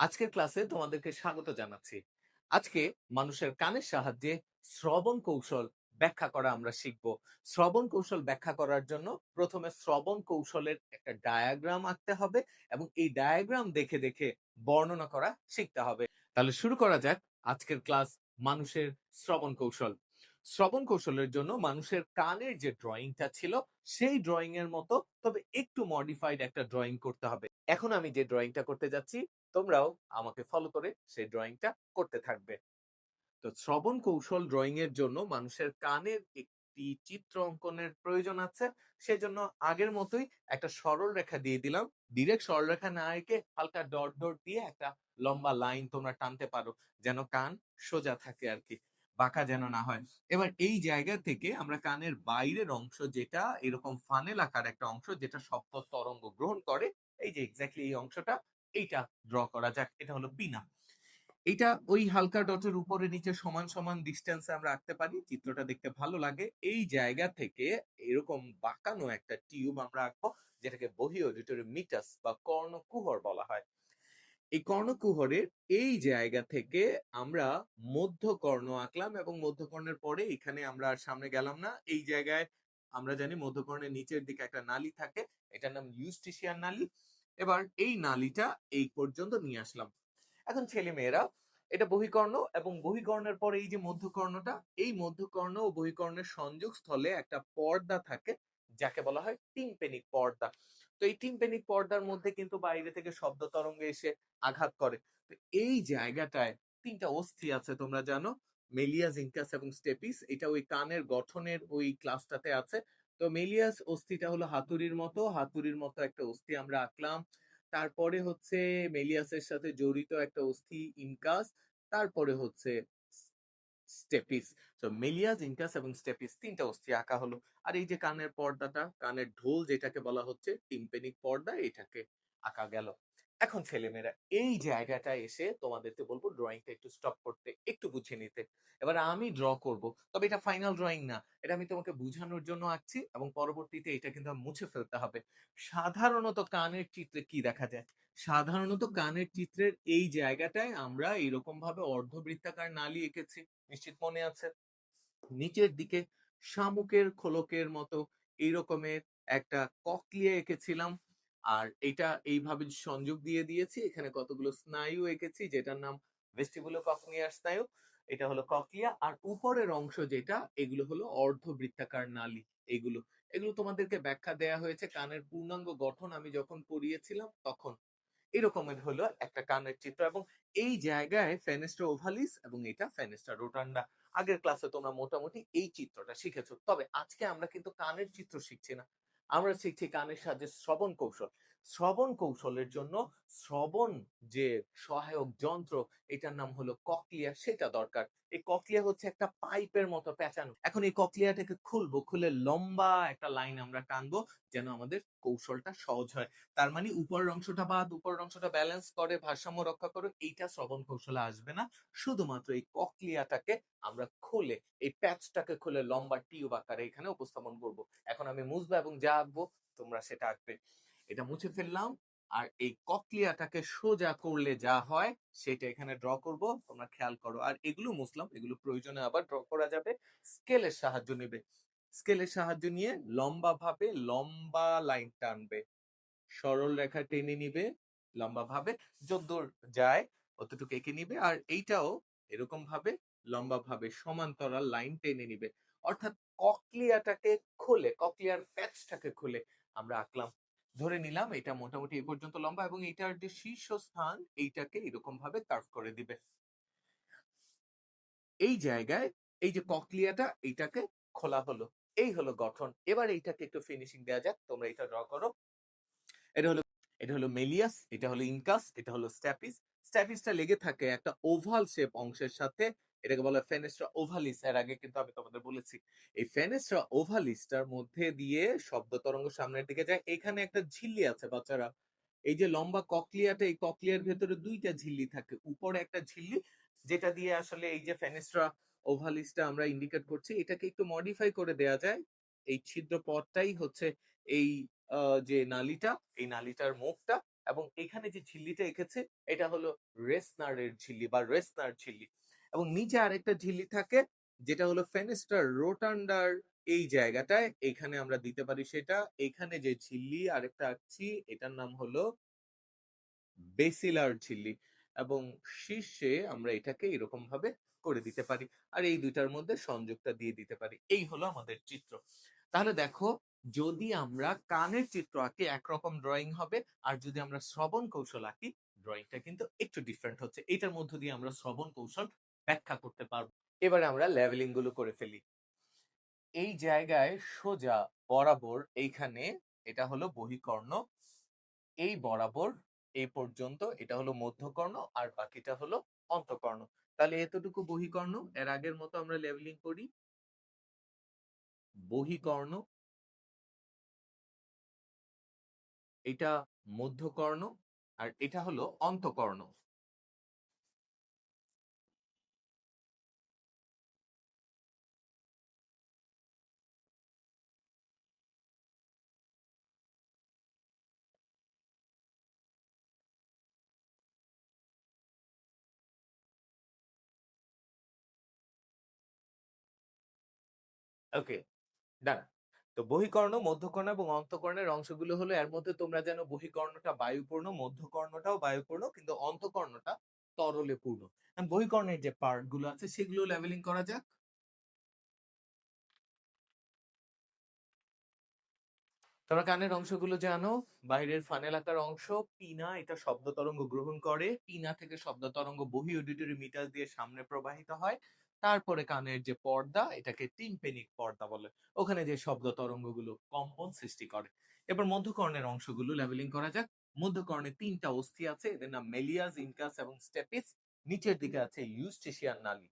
আজকের ক্লাসে তোমাদেরকে স্বাগত জানাচ্ছি। আজকে মানুষের কানের সাহায্যে শ্রবণ কৌশল ব্যাখ্যা করা আমরা শিখব। শ্রবণ কৌশল ব্যাখ্যা করার জন্য প্রথমে শ্রবণ কৌশলের একটা ডায়াগ্রাম আঁকতে হবে এবং এই ডায়াগ্রাম দেখে দেখে বর্ণনা করা শিখতে হবে। তাহলে শুরু করা যাক আজকের ক্লাস মানুষের শ্রবণ কৌশল। শ্রবণ কৌশলের জন্য মানুষের কানের যে ড্রয়িংটা ছিল, সেই ড্রয়িং এর মতো, তবে একটু মডিফাইড একটা ড্রয়িং করতে হবে। এখন আমি যে ড্রয়িংটা করতে যাচ্ছি, তোমরাও আমাকে ফলো করে সেই ড্রয়িংটা করতে থাকবে। তো শ্রবণ কৌশল ড্রয়িং এর জন্য মানুষের কানের একটি চিত্র অঙ্কনের প্রয়োজন আছে। সেজন্য আগের মতোই একটা সরল রেখা দিয়ে দিলাম। ডিরেক্ট সরল রেখা না এঁকে হালকা ডট ডট দিয়ে একটা লম্বা লাইন তোমরা টানতে পারো, যেন কান সোজা থাকে আর কি। বাঁকা যেন না হয়। এবার এই জায়গা থেকে আমরা কানের বাইরের অংশ যেটা, এরকম ফানেল আকার একটা অংশ যেটা শব্দ তরঙ্গ গ্রহণ করে, এই যে এক্স্যাক্টলি এই অংশটা, এইটা ড্র করা যাক, এটা হলো পিনা এটা ওই হালকা ডটের উপরে নিচে সমান সমান ডিস্টেন্সে আমরা আঁকতে পারি, চিত্রটা দেখতে ভালো লাগে। এই জায়গা থেকে এরকম বাঁকানো একটা টিউব আমরা আঁকবো, যেটাকে বহি অডিটরি মিটাস বা কর্ণকুহর বলা হয়। এই কর্ণকুহরের এই জায়গা থেকে আমরা মধ্যকর্ণ আঁকলাম এবং মধ্যকর্ণের পরে এখানে আমরা আর সামনে গেলাম না। এই জায়গায় আমরা জানি মধ্যকর্ণের নিচের দিকে একটা নালী থাকে। এটার নাম ইউস্টিশিয়ান নালী। এবার এই নালীটা এই পর্যন্ত নিয়ে আসলাম। এখন ছেলে মেয়েরা এটা বহিকর্ণ এবং বহিকর্ণের পরে এই যে মধ্যকর্ণটা, এই মধ্যকর্ণ ও বহিকর্ণের সংযোগ স্থলে একটা পর্দা থাকে, যাকে বলা হয় টিম্পেনিক পর্দা। তো এই টিম্পেনিক পর্দার মধ্যে কিন্তু বাইরে থেকে শব্দ তরঙ্গ এসে আঘাত করে। তো এই জায়গাটায় তিনটা অস্থি আছে, তোমরা জানো। মেলিয়াস ইনকাস এবং স্টেপিস, এটা ওই কানের গঠনের ওই ক্লাসটাতে আছে। তো মেলিয়াস অস্থিটা হলো হাতুড়ির মতো হাতুড়ির মতো একটা অস্থি আমরা আঁকলাম। তারপরে হচ্ছে মেলিয়াসের সাথে জড়িত একটা অস্থি ইনকাস, তারপরে হচ্ছে স্টেপিস। তো মেলিয়াস ইনকাস এবং স্টেপিস তিনটা অস্থি আঁকা হলো। আর এই যে কানের পর্দাটা, কানের ঢোল যেটাকে বলা হচ্ছে, টিম্পেনিক পর্দা, এটাকে আঁকা গেল। এখন ছেলেমেয়েরা এই জায়গাটা এসে তোমাদেরকে বলব ড্রয়িংটা একটু স্টপ করতে, একটু বুঝে নিতে। এবার আমি ড্র করব, তবে এটা ফাইনাল ড্রয়িং না। এটা আমি তোমাকে বোঝানোর জন্য আঁকছি এবং পরবর্তীতে এটা কিন্তু মুছে ফেলতে হবে। সাধারণত কানের চিত্রে কি দেখা যায়? সাধারণত কানের চিত্রের এই জায়গাটায় আমরা এরকম ভাবে অর্ধবৃত্তাকার নালি এঁকেছি, নিশ্চিত মনে আছে? নিচের দিকে শামুকের খোলকের মতো এই রকমের একটা ককলিয়া এঁকেছিলাম। আর এটা এইভাবে সংযোগ দিয়ে দিয়েছি। এখানে কতগুলো স্নায়ু এঁকেছি, যেটার নাম ভেস্টিবুলো ককলিয়ার স্নায়ু, এটা হলো ককলিয়া আর উপরের অংশ যেটা, এগুলো হলো অর্ধবৃত্তাকার নালী, এগুলো। এগুলো তোমাদেরকে ব্যাখ্যা দেয়া হয়েছে, কানের পূর্ণাঙ্গ গঠন আমি যখন পড়িয়েছিলাম তখন। এরকমের হলো একটা কানের চিত্র এবং এই জায়গায় ফেনেস্টা ওভালিস এবং এটা ফেনেস্টা রোটান্ডা। আগের ক্লাসে তোমরা মোটামুটি এই চিত্রটা শিখেছো। তবে আজকে আমরা কিন্তু কানের চিত্র শিখছি না। আমরা শিখছি কানের সাহায্যে শ্রবণ কৌশল। শ্রবণ কৌশলের জন্য শ্রবণ যে সহায়ক যন্ত্র, এটার নাম হলো ককলিয়া, সেটা দরকার। এই ককলিয়া হচ্ছে একটা পাইপের মতো পেঁচানো। এখন এই ককলিয়াটাকে খুলবো, খুলে লম্বা একটা লাইন আমরা টানবো, যেন আমাদের কৌশলটা সহজ হয়। তার মানে উপরের অংশটা বাদ, উপরের অংশটা ব্যালেন্স করে, ভারসাম্য রক্ষা করে, এইটা শ্রবণ কৌশলে আসবে না। শুধুমাত্র এই ককলিয়াটাকে আমরা খুলে, এই প্যাচটাকে খুলে লম্বা টিউব আকারে এখানে উপস্থাপন করব। এখন আমি মুছবো এবং যা আঁকবো, তোমরা সেটা আঁকবে। এটা মুছে ফেললাম। আর এই ককলিয়াটাকে সোজা করলে যা হয়, সেটা এখানে ড্র করব। তোমরা খেয়াল করো। আর এগুলো মুসলাম এগুলো প্রয়োজনে আবার ড্র করা যাবে। স্কেলের সাহায্য নেবে। স্কেলের সাহায্য নিয়ে লম্বা ভাবে লম্বা লাইন টানবে। সরল রেখা টেনে নিবে লম্বা ভাবে যদ্দূর যায়, অতটুকু এঁকে নিবে। আর এইটাও এরকম ভাবে লম্বা ভাবে সমান্তরাল লাইন টেনে নিবে। অর্থাৎ ককলিয়াটাকে খুলে, ককলিয়ার প্যাচটাকে খুলে, আমরা আঁকলাম। ধরে নিলাম এটা মোটামুটি এই পর্যন্ত লম্বা এবং এটার যে শীর্ষস্থান এইটাকে এরকম ভাবে কার্ভ করে দিবে। এই জায়গায় এই যে ককলিয়াটা এইটাকে খোলা হলো। এই হলো গঠন। এবার এইটাকে একটু ফিনিশিং দেওয়া যাক। তোমরা এটা ড্র করো। এটা হলো এটা হলো মেলিয়াস, এটা হলো ইনকাস, এটা হলো স্ট্যাপিস। স্ট্যাপিসটা লেগে থাকে একটা ওভাল শেপ অংশের সাথে এটাকে বলা ফেনেস্ট্রা ওভালিস। এর আগে কিন্তু আমি তোমাদের বলেছি, এই ফেনেস্ট্রা ওভালিসটার মধ্যে দিয়ে শব্দ তরঙ্গ সামনের দিকে যায়। এখানে একটা ঝিল্লি আছে বাচ্চারা। এই যে লম্বা ককলিয়াটা, এই ককলিয়ার ভেতরে দুইটা ঝিল্লি থাকে। উপরে একটা ঝিল্লি, যেটা দিয়ে আসলে এই যে ফেনেস্ট্রা ওভালিসটা আমরা ইন্ডিকেট করছি, এটাকে একটু মডিফাই করে দেয়া যায়। এই ছিদ্র পথটাই হচ্ছে এই যে নালিটা, এই নালিটার মুখটা এবং এখানে যে ঝিল্লিটা এঁকেছে, এটা হলো রেসনারের ঝিল্লি বা রেসনার ঝিল্লি। এবং নিচে আরেকটা ঝিল্লি থাকে, যেটা হলো ফেনেস্টার রোটান্ডার। এই জায়গাটায় এখানে আমরা দিতে পারি সেটা। এখানে যে ঝিল্লি আরেকটা আঁকছি, এটার নাম হলো বেসিলার ঝিল্লি এবং শীর্ষে আমরা এটাকে এরকম ভাবে করে দিতে পারি আর এই দুইটার মধ্যে সংযোগটা দিয়ে দিতে পারি। এই হলো আমাদের চিত্র। তাহলে দেখো, যদি আমরা কানের চিত্র আঁকি, একরকম ড্রয়িং হবে আর যদি আমরা শ্রবণ কৌশল আঁকি ড্রয়িংটা কিন্তু একটু ডিফারেন্ট হচ্ছে। এটার মধ্য দিয়ে আমরা শ্রবণ কৌশল ব্যাখ্যা করতে পারব। এবারে আমরা লেভেলিংগুলো করে ফেলি। এই জায়গায় সোজা বরাবর এইখানে এটা হলো বহিকর্ণ, এই বরাবর এই পর্যন্ত এটা হলো মধ্যকর্ণ আর বাকিটা হলো অন্তকর্ণ। তাহলে এতটুকু বহিকর্ণ, এর আগের মতো আমরা লেভেলিং করি। বহিকর্ণ, এটা মধ্যকর্ণ আর এটা হলো অন্তকর্ণ। ওকে ডান তো বহিকর্ণ, মধ্যকর্ণ এবং অন্তকর্ণের অংশগুলো হলো এর মধ্যে তোমরা যেন বহিকর্ণটা বায়ুপূর্ণ, মধ্যকর্ণটাও বায়ুপূর্ণ কিন্তু অন্তকর্ণটা তরলে পূর্ণ। বহিকর্ণের যে পার্টগুলো আছে সেগুলো লেভেলিং করা যাক। তোমরা কানের অংশগুলো জানো, বাইরের ফানেল আকার অংশ, পিনা, এটা শব্দ তরঙ্গ গ্রহণ করে। পিনা থেকে শব্দ তরঙ্গ বহি অডিটরি মিটার দিয়ে সামনে প্রবাহিত হয়। তারপরে কানের যে পর্দা, এটাকে টিম্পেনিক পর্দা বলে। ওখানে যে শব্দ তরঙ্গগুলো কম্পন সৃষ্টি করে। এবার মধ্যকর্ণের অংশগুলো লেভেলিং করা যাক। মধ্যকর্ণে তিনটা অস্থি আছে, এদের নাম মেলিয়াস, ইনকাস এবং স্টেপিস। নিচের দিকে আছে ইউস্টেশিয়ান নালী।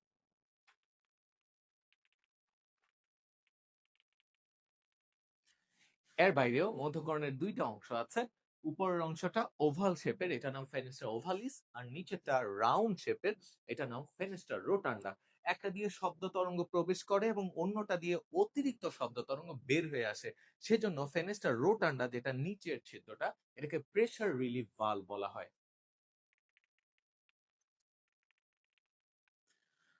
এর বাইরেও মধ্যকর্ণের দুইটা অংশ আছে। উপরের অংশটা ওভাল শেপের এটা নাম ফেনেস্টার ওভালিস। আর নিচেরটা রাউন্ড শেপের এটা নাম ফেনেস্টার রোটান্ডা। একটা দিয়ে শব্দ তরঙ্গ প্রবেশ করে এবং অন্যটা দিয়ে অতিরিক্ত শব্দ তরঙ্গ বের হয়ে আসে। সেজন্য ফেনেস্টার রোটান্ডা যেটা নিচের ছিদ্রটা, এটাকে প্রেসার রিলিফ ভালো বলা হয়।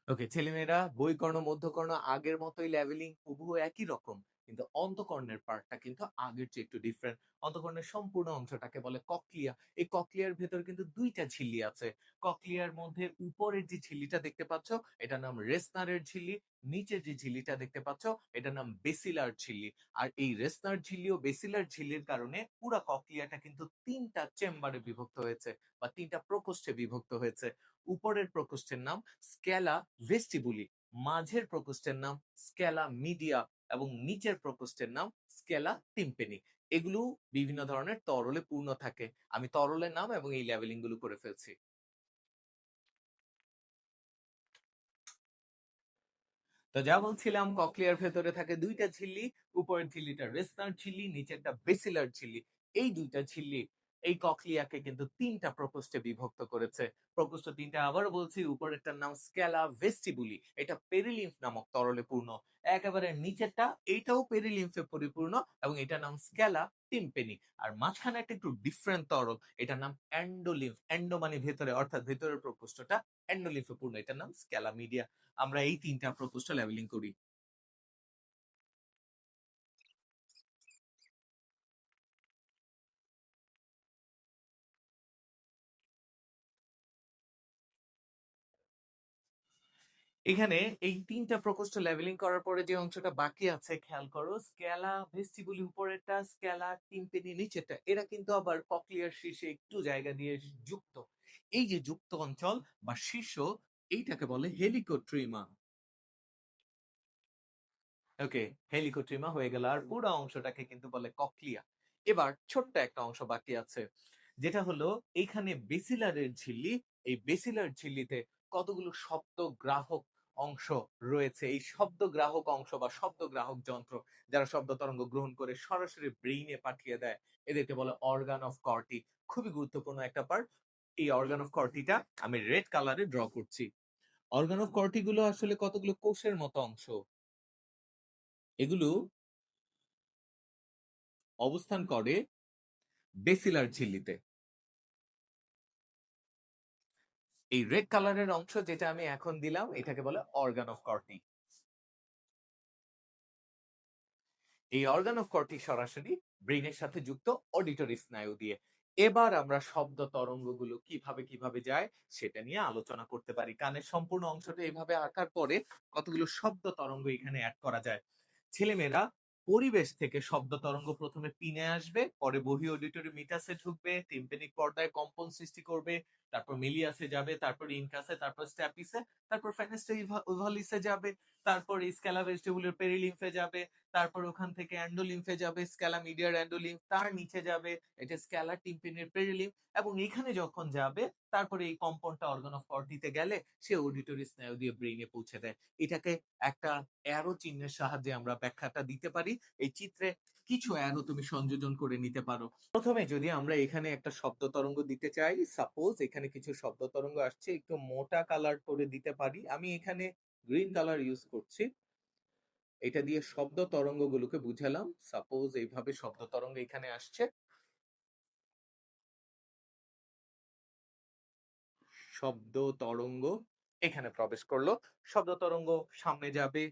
ওকে ছেলেমেয়েরা বৈকর্ণ মধ্যকর্ণ আগের মতোই লেভেলিং হুবহু একই রকম। কিন্তু অন্তকর্ণের পার্টটা কিন্তু আগের চেয়ে একটু ডিফারেন্ট অন্তকর্ণের সম্পূর্ণ অংশটাকে বলে ককলিয়া এই ককলিয়ার ভেতর কিন্তু দুইটা ঝিল্লি আছে। ককলিয়ার মধ্যে উপরের যে ঝিল্লিটা দেখতে পাচ্ছ এটার নাম রেসনারের ঝিল্লি, নিচের যে ঝিল্লিটা দেখতে পাচ্ছ এটার নাম বেসিলার ঝিল্লি। আর এই রেসনার ঝিল্লি ও বেসিলার ঝিল্লির কারণে পুরা ককলিয়াটা কিন্তু তিনটা চেম্বারে বিভক্ত হয়েছে বা তিনটা প্রকোষ্ঠে বিভক্ত হয়েছে। উপরের প্রকোষ্ঠের নাম স্ক্যালা ভেস্টিবুলি মাঝের প্রকোষ্ঠের নাম স্ক্যালা মিডিয়া এবং নিচের প্রকোষ্ঠের নাম স্কেলা টিম্পেনি। এগুলো বিভিন্ন ধরনের তরলে পূর্ণ থাকে। আমি তরলের নাম এবং এই লেভেলিংগুলো করে ফেলছি। তো যা বলছিলাম, ককলিয়ার ভেতরে থাকে দুইটা ঝিল্লি, উপরের ঝিল্লিটা রেসনার ঝিল্লি, নিচেরটা বেসিলার ঝিল্লি। এই দুইটা ঝিল্লি এই ককলিয়াকে কিন্তু তিনটা প্রকোষ্ঠে বিভক্ত করেছে। প্রকোষ্ঠ তিনটা আবার বলছি, উপরেরটার নাম স্ক্যালা ভেস্টিবুলি। এটা পেরিলিম্ফ নামক তরলে পূর্ণ। একেবারে নিচেরটা, এইটাও পেরিলিম্ফে পরিপূর্ণ এবং এটার নাম স্ক্যালা টিম্পেনি আর মাঝখানে একটা একটু ডিফারেন্ট তরল, এটার নাম অ্যান্ডোলিম্ফ। অ্যান্ডো মানে ভেতরে, অর্থাৎ ভেতরের প্রকোষ্ঠটা অ্যান্ডোলিম্ফে পূর্ণ। এটার নাম স্ক্যালা মিডিয়া আমরা এই তিনটা প্রকোষ্ঠ লেভেলিং করি। এখানে এই তিনটা প্রকোষ্ঠ লেভেলিং করার পরে যে অংশটা বাকি আছে, খেয়াল করো স্ক্যালা ভেস্টিবুলি উপরেরটা স্ক্যালা টিম্পেনি নিচেরটা, এরা কিন্তু আবার ককলিয়ার শীর্ষে একটু জায়গা দিয়ে যুক্ত। এই যে যুক্ত অঞ্চল বা শীর্ষ, এইটাকে বলে হেলিকোট্রিমা। ওকে, হেলিকোট্রিমা হয়ে গেল আর পুরো অংশটাকে কিন্তু বলে ককলিয়া। এবার ছোট্ট একটা অংশ বাকি আছে, যেটা হলো এইখানে বেসিলারের ঝিল্লি। এই বেসিলার ঝিল্লিতে কতগুলো শব্দ গ্রাহক অংশ রয়েছে। এই শব্দ গ্রাহক অংশ বা শব্দ গ্রাহক যন্ত্র যারা শব্দ তরঙ্গ গ্রহণ করে সরাসরি ব্রেইনে পাঠিয়ে দেয়, এদেরকে বলে অর্গান অফ কর্টি খুবই গুরুত্বপূর্ণ একটা পার্ট এই অর্গান অফ কর্টিটা আমি রেড কালারে ড্র করছি। অর্গান অফ কর্টি গুলো আসলে কতগুলো কোষের মতো অংশ? এগুলো অবস্থান করে বেসিলার ঝিল্লিতে। এই রেড কালারের অংশ যেটা আমি এখন দিলাম, এটাকে বলে অর্গান অফ কর্টি এই অর্গান অফ কর্টি সরাসরি ব্রেইনের সাথে যুক্ত অডিটরি স্নায়ু দিয়ে। এবার আমরা শব্দ তরঙ্গগুলো কীভাবে কীভাবে যায়, সেটা নিয়ে আলোচনা করতে পারি। কানের সম্পূর্ণ অংশটা এভাবে আঁকার পরে কতগুলো শব্দ তরঙ্গ এখানে অ্যাড করা যায়। ছেলেমেয়েরা পরিবেশ থেকে শব্দ তরঙ্গ প্রথমে পিনে আসবে, পরে বহি অডিটরি মিটাসে ঢুকবে টিম্পেনিক পর্দায় কম্পন সৃষ্টি করবে, তারপর মিলিয়াসে যাবে, তারপর ইনকাসে, তারপর স্ট্যাপিসে তারপর ফেনেস্টে ওভালিসে যাবে। তারপর স্ক্যালা ভেজিটেবুলের পেরিলিম্ফে যাবে, তারপর ওখান থেকে অ্যান্ডোলিম্ফে যাবে স্ক্যালা মিডিয়ার অ্যান্ডোলিম্ফ তার নিচে যাবে, এটা স্ক্যালা টিম্পেনের পেরিলিম্ফ এবং এখানে যখন যাবে, তারপরে এই কম্পনটা অর্গান অফ কর্টিতে গেলে সে অডিটরি স্নায়ু দিয়ে ব্রেইনে পৌঁছে দেয়। এটাকে একটা অ্যারো চিহ্নের সাহায্যে আমরা ব্যাখ্যাটা দিতে পারি। এই চিত্রে কিছু অ্যারো তুমি সংযোজন করে নিতে পারো। প্রথমে যদি আমরা এখানে একটা শব্দ তরঙ্গ দিতে চাই সাপোজ এখানে কিছু শব্দ তরঙ্গ আসছে, একটু মোটা কালার করে দিতে পারি। আমি এখানে গ্রিন কালার ইউজ করছি। এটা দিয়ে শব্দ তরঙ্গগুলোকে বুঝালাম। সাপোজ এইভাবে শব্দ তরঙ্গ এখানে আসছে। শব্দ তরঙ্গ এখানে প্রবেশ করল। শব্দ তরঙ্গ সামনে যাবে।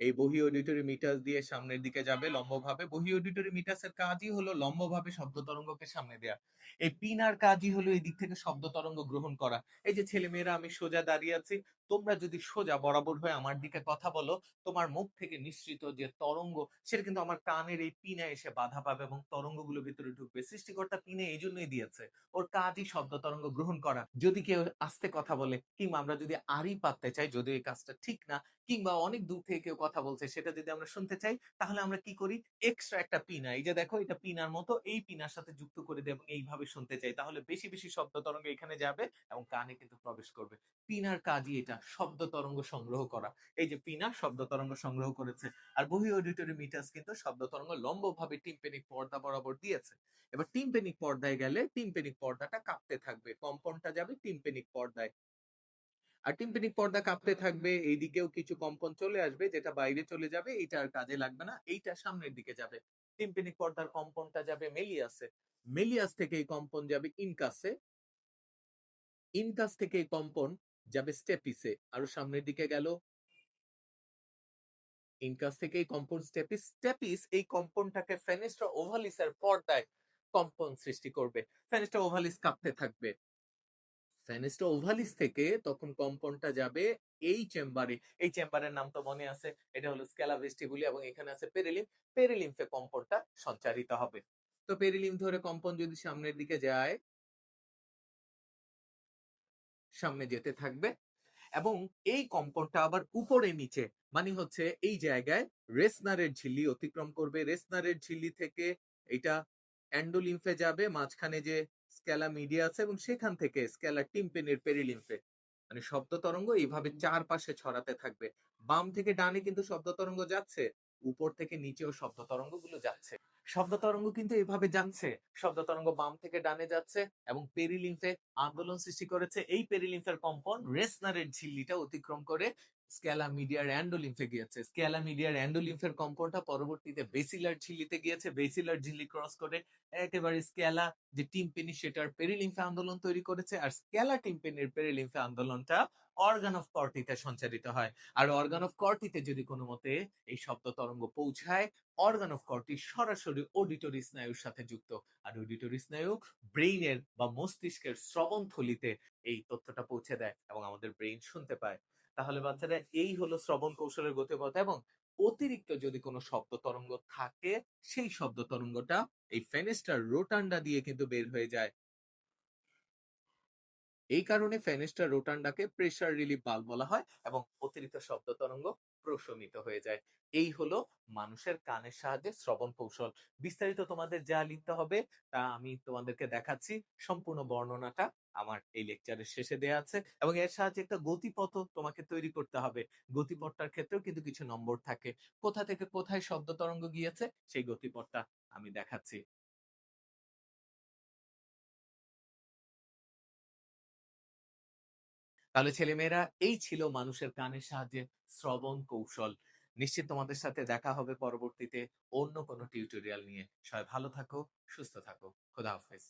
এই বহি অডিটরি মিটার দিয়ে সামনের দিকে যাবে লম্বভাবে। বহি অডিটরি মিটাসের কাজই হলো লম্বভাবে শব্দ তরঙ্গকে সামনে দেয়া। এই পিনার কাজই হলো এই দিক থেকে শব্দ তরঙ্গ গ্রহণ করা। এই যে ছেলে মেয়েরা আমি সোজা দাঁড়িয়ে আছি। তোমরা যদি সোজা বরাবর হয়ে আমার দিকে কথা বলো, তোমার মুখ থেকে নিঃসৃত যে তরঙ্গ, সেটা কিন্তু আমার কানের এই পিনে এসে বাধা পাবে এবং তরঙ্গগুলো ভিতরে ঢুকবে। সৃষ্টিকর্তা পিনে এই জন্যই দিয়েছে। ওর কাজই শব্দ তরঙ্গ গ্রহণ করা। যদি কেউ আস্তে কথা বলে, কিংবা আমরা যদি আড়ি পাততে চাই যদি এই কাজটা ঠিক না, কিংবা অনেক দূর থেকে কেউ কথা বলছে, সেটা যদি আমরা শুনতে চাই, তাহলে আমরা কি করি? এক্সট্রা একটা পিনা। এই যে দেখো, এটা পিনার মতো, এই পিনার সাথে যুক্ত করে দেয় এবং এইভাবে শুনতে চাই। তাহলে বেশি বেশি শব্দ তরঙ্গ এখানে যাবে এবং কানে কিন্তু প্রবেশ করবে। পিনার কাজই এটা। শব্দ তরঙ্গ সংগ্রহ করা। এই যে পিনা শব্দ তরঙ্গ সংগ্রহ করেছে। আর বহি অডিটরি মিটাস কিন্তু শব্দ তরঙ্গ লম্বভাবে টিম্পেনিক পর্দা বরাবর দিয়েছে। এবার টিম্পেনিক পর্দায় গেলে টিম্পেনিক পর্দাটা কাঁপতে থাকবে। কম্পনটা যাবে টিম্পেনিক পর্দায়। আর টিম্পেনিক পর্দা কাঁপতে থাকবে, এইদিকেও কিছু কম্পন চলে আসবে, যেটা বাইরে চলে যাবে এটা আর কাজে লাগবে না, এইটা সামনের দিকে যাবে। টিম্পেনিক পর্দার কম্পনটা যাবে মেলিয়াসে। মেলিয়াস থেকে এই কম্পন যাবে ইনকাসে। ইনকাস থেকে এই কম্পন যাবে স্টেপিসে আরও সামনের দিকে গেল। ইনকাস থেকে এই স্টেপিস স্টেপিস এই পর্দায় কম্পন সৃষ্টি করবে। ওভালিস কাঁপতে থাকবে। ওভালিস থেকে তখন কম্পনটা যাবে এই চেম্বারে এই চেম্বারের নাম তো মনে আছে। এটা হলো স্ক্যালা ভেস্টিবুলি এবং এখানে আছে পেরিলিম পেরিলিমফে কম্পনটা সঞ্চারিত হবে। তো পেরিলিম ধরে কম্পন যদি সামনের দিকে যায় সামনে যেতে থাকবে। এবং এই কম্পনটা আবার উপরে নিচে মানে হচ্ছে এই জায়গায় রেসনারের ঝিল্লি অতিক্রম করবে। রেসনারের ঝিল্লি থেকে এটা অ্যান্ডোলিম্ফে যাবে মাঝখানে যে স্ক্যালা মিডিয়া আছে এবং সেখান থেকে স্ক্যালা টিম্পেনের পেরিলিম্ফে। মানে শব্দ তরঙ্গ এইভাবে চারপাশে ছড়াতে থাকবে। বাম থেকে ডানে কিন্তু শব্দ তরঙ্গ যাচ্ছে উপর থেকে নিচেও শব্দ তরঙ্গগুলো যাচ্ছে। শব্দ তরঙ্গ কিন্তু এভাবে যাচ্ছে। শব্দ তরঙ্গ বাম থেকে ডানে যাচ্ছে এবং পেরিলিম্ফে আন্দোলন সৃষ্টি করেছে। এই পেরিলিম্ফের কম্পন রেসনারের ঝিল্লিটা অতিক্রম করে স্ক্যালা মিডিয়ার অ্যান্ডোলিম্ফে গিয়েছে। স্ক্যালা মিডিয়ার অ্যান্ডোলিম্ফের কম্পনটা পরবর্তীতে বেসিলার ঝিল্লিতে গিয়েছে। বেসিলার ঝিল্লি ক্রস করে একেবারে স্ক্যালা যে টিম্পেনি সেটার পেরিলিম্ফে আন্দোলন তৈরি করেছে। আর স্ক্যালা টিম্পেনির পেরিলিম্ফে আন্দোলনটা অর্গান অফ কর্টিতে সঞ্চারিত হয়। আর অর্গান অফ কর্টিতে যদি কোনো মতে এই শব্দ তরঙ্গ পৌঁছায় অর্গান অফ কর্টি সরাসরি অডিটরি স্নায়ুর সাথে যুক্ত। আর অডিটরি স্নায়ু ব্রেইনের বা মস্তিষ্কের শ্রবণ থলিতে এই তথ্যটা পৌঁছে দেয় এবং আমাদের ব্রেইন শুনতে পায়। তাহলে বাচ্চারা এই হলো শ্রবণ কৌশলের গতিপথ এবং অতিরিক্ত যদি কোনো শব্দ তরঙ্গ থাকে, সেই শব্দ তরঙ্গটা এই ফেনেস্টার রোটান্ডা দিয়ে কিন্তু বের হয়ে যায়। এই কারণে ফেনেস্টার রোটান্ডাকে প্রেসার রিলিফ বাল্ব বলা হয় এবং অতিরিক্ত শব্দ তরঙ্গ প্রশমিত হয়ে যায়। এই হলো মানুষের কানের সাহায্যে শ্রবণ কৌশল। বিস্তারিত তোমাদের যা লিখতে হবে তা আমি তোমাদেরকে দেখাচ্ছি। সম্পূর্ণ বর্ণনাটা আমার এই লেকচারের শেষে দেয়া আছে এবং এর সাহায্যে একটা গতিপথ তোমাকে তৈরি করতে হবে। গতিপথটার ক্ষেত্রেও কিন্তু কিছু নম্বর থাকে। কোথা থেকে কোথায় শব্দ তরঙ্গ গিয়েছে, সেই গতিপথটা আমি দেখাচ্ছি। তাহলে ছেলেমেয়েরা, এই ছিল মানুষের কানের সাহায্যে শ্রবণ কৌশল। নিশ্চিত তোমাদের সাথে দেখা হবে পরবর্তীতে অন্য কোনো টিউটোরিয়াল নিয়ে। সবাই ভালো থাকো, সুস্থ থাকো। খোদা হাফেজ।